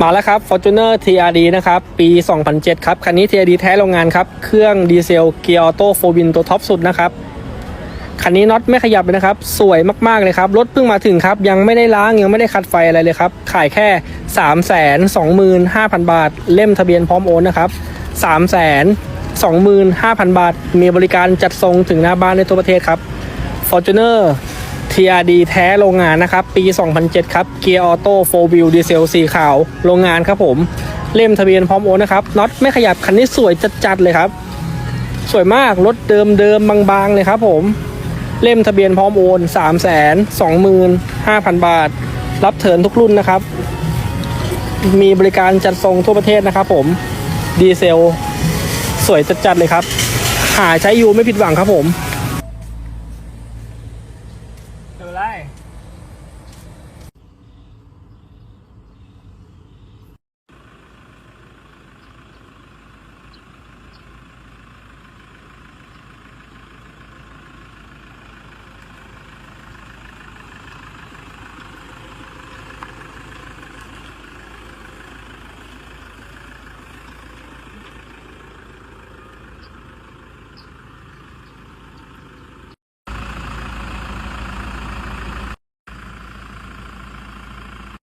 มาแล้วครับ Fortuner TRD นะครับ ปี 2007 ครับ คันนี้ TRD แท้โรงงานครับ เครื่องดีเซลเกียร์ออโต้โฟวินตัวท็อปสุดนะครับ คันนี้น็อตไม่ขยับเลยนะครับ สวยมาก ๆ เลยครับ รถเพิ่งมาถึงครับ ยังไม่ได้ล้าง ยังไม่ได้ขัดไฟอะไรเลยครับ ขายแค่ 3 2 5 0 0 0 บาท เล่มทะเบียนพร้อมโอนนะครับ 3 2 5 0 0 0 บาท มีบริการจัดส่งถึงหน้าบ้านในทั่วประเทศครับ Fortuner TRD แท้โรงงานนะครับ ปี 2007 ครับ เกียร์ออโต้โฟวิลดีเซลสีขาว โรงงานครับผม เล่มทะเบียนพร้อมโอนนะครับน็อตไม่ขยับคันนี้สวยจัดๆเลยครับ สวยมาก รถเดิมเดิมๆบางๆ เลยครับผม เล่มทะเบียนพร้อมโอน3 2 5 0 0 0 บาท รับเถินทุกรุ่นนะครับ มีบริการจัดส่งทั่วประเทศนะครับผม ดีเซล สวยจัดๆเลยครับ หาใช้อยูไม่ผิดหวังครับผม เป็นไร